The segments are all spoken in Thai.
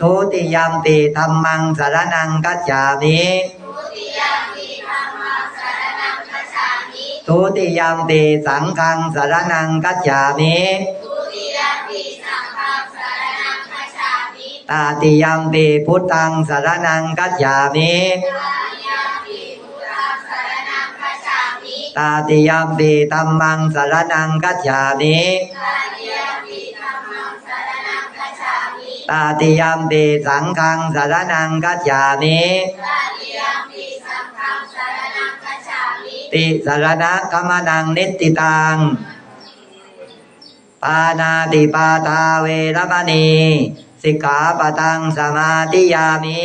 ทุติยมปีธรรมังสารนังกัจฉามิทุติยมปีสังฆังสารนังกัจฉามิตาติยมปีพุทธังสารนังกัจฉามิ ตาติยมปีธรรมังสารนังกัจฉามิตาติยมปีสังฆังสารนังกัจฉามิติสารณะกมนังนิตติตังปานาติปาตาเวรมณีสิกขาปะตังสมาธิยามิ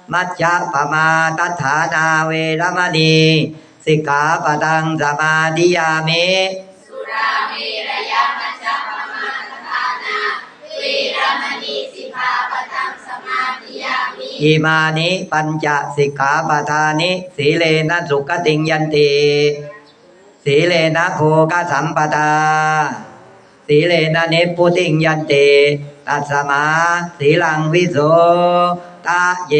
มัจจปมาตัฏฐานาเวรมณีสิกขาปะตังสมาธิยามิอิมานิปัญจสิกขาปทานิสีเลนะสุขติงยันติสีเลนะโคกสัมปทาสีเลนะเนปุติงยันติตัสมาสีลังวิโส ตะเย